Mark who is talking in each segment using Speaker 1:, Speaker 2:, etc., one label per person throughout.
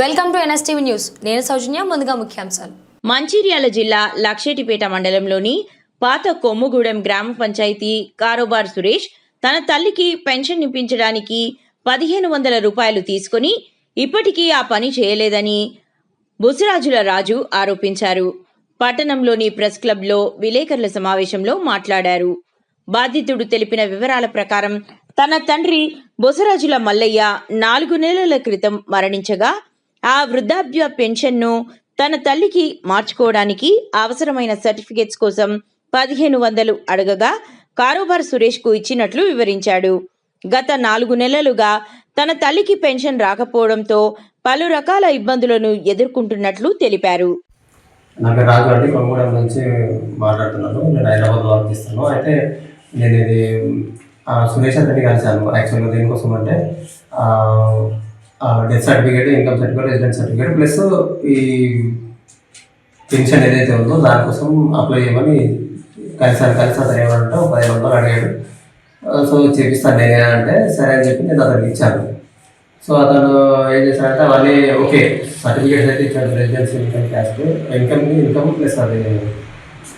Speaker 1: Welcome to NSTV news. నేను సౌజన్య ముందుగా ముఖ్యాంశాలు.
Speaker 2: మంచిర్యాల జిల్లా లక్షేటిపేట మండలంలోని పాత కొమ్ముగూడెం గ్రామ పంచాయతీ కారోబార్ సురేష్ తన తల్లికి పెన్షన్ ఇప్పించడానికి పదిహేను వందల రూపాయలు తీసుకుని ఇప్పటికీ ఆ పని చేయలేదని బుసరాజుల రాజు ఆరోపించారు. పట్టణంలోని ప్రెస్ క్లబ్లో విలేకరుల సమావేశంలో మాట్లాడారు. బాధితుడు తెలిపిన వివరాల ప్రకారం తన తండ్రి బొసరాజుల మల్లయ్య నాలుగు నెలల క్రితం మరణించగా ఆ వృద్ధాప్య పెన్షన్ను తన తల్లికి మార్చుకోవడానికి అవసరమైన సర్టిఫికేట్స్ కోసం పదిహేను వందలు అడగగా కారోబార్ సురేష్కు ఇచ్చినట్లు వివరించాడు. గత నాలుగు నెలలుగా తన తల్లికి పెన్షన్ రాకపోవడంతో పలు రకాల ఇబ్బందులను ఎదుర్కొంటున్నట్లు తెలిపారు.
Speaker 3: నాకు రాజు అండి కొనుగోడం నుంచి మాట్లాడుతున్నాను. నేను హైదరాబాద్ వర్క్ చేస్తాను అయితే నేను ఇది సురేష్ అతన్ని కలిశాను. యాక్చువల్గా దేనికోసం అంటే death certificate income certificate resident certificate plus ఈ పెన్షన్ ఏదైతే ఉందో దానికోసం అప్లై చేయమని కలిసాను కలిసి అతను ఏమంటే ఒక పదిహేను వందలు అడిగాడు. సో చేపిస్తాను నేను అంటే సరే అని చెప్పి నేను అతనికి ఇచ్చాను. సో అతను ఏం చేశాడంటే అవన్నీ ఓకే సర్టిఫికేట్స్ అయితే ఇచ్చాడు residency income caste income income plus అది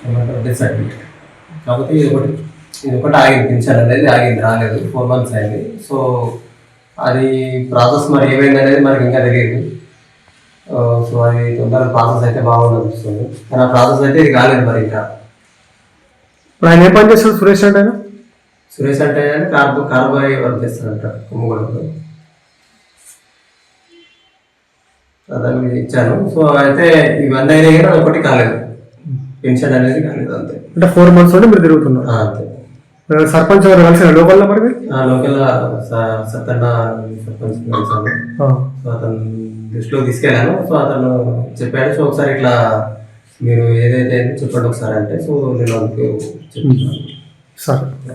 Speaker 3: ఏమంటారు డెత్ సర్టిఫికేట్ కాకపోతే ఇది ఒకటి ఇది ఒకటి ఆగింది పెన్షన్ అనేది ఆగింది రాలేదు ఫోర్ మంత్స్ అయింది. సో అది ప్రాసెస్ మరి ఏమైంది అనేది మనకి ఇంకా తెలియదు. సో అది తొందరగా ప్రాసెస్ అయితే బాగుంది అనిపిస్తుంది. కానీ ఆ ప్రాసెస్ అయితే ఇది కాలేదు మరి ఇంకా.
Speaker 4: ఇప్పుడు ఆయన ఏ పని చేస్తాడు సురేష్ అంటే
Speaker 3: సురేష్ అంటే కార్బో కార్బాయి వర్క్ చేస్తారంట కుమ్మగూడలో దాన్ని ఇచ్చాను. సో అయితే ఇవన్నీ అయినా ఒకటి కాలేదు. పెన్షన్ అనేది కాలేదు అంతే.
Speaker 4: అంటే ఫోర్ మంత్స్ మీరు తిరుగుతున్నారు.
Speaker 3: అంతే.
Speaker 4: సర్పంచ్ ఎవరు కలిసిన లోకల్లో మరి?
Speaker 3: లోకల్ స- సత్యన్న సర్పంచ్ కలిసాను. సో అతను దృష్టిలో తీసుకెళ్ళాను సో అతను చెప్పాడు సో ఒకసారి ఇట్లా మీరు ఏదైతే చెప్పండి ఒకసారి అంటే సో నేను అందుకు చెప్తున్నాను.
Speaker 4: సరే.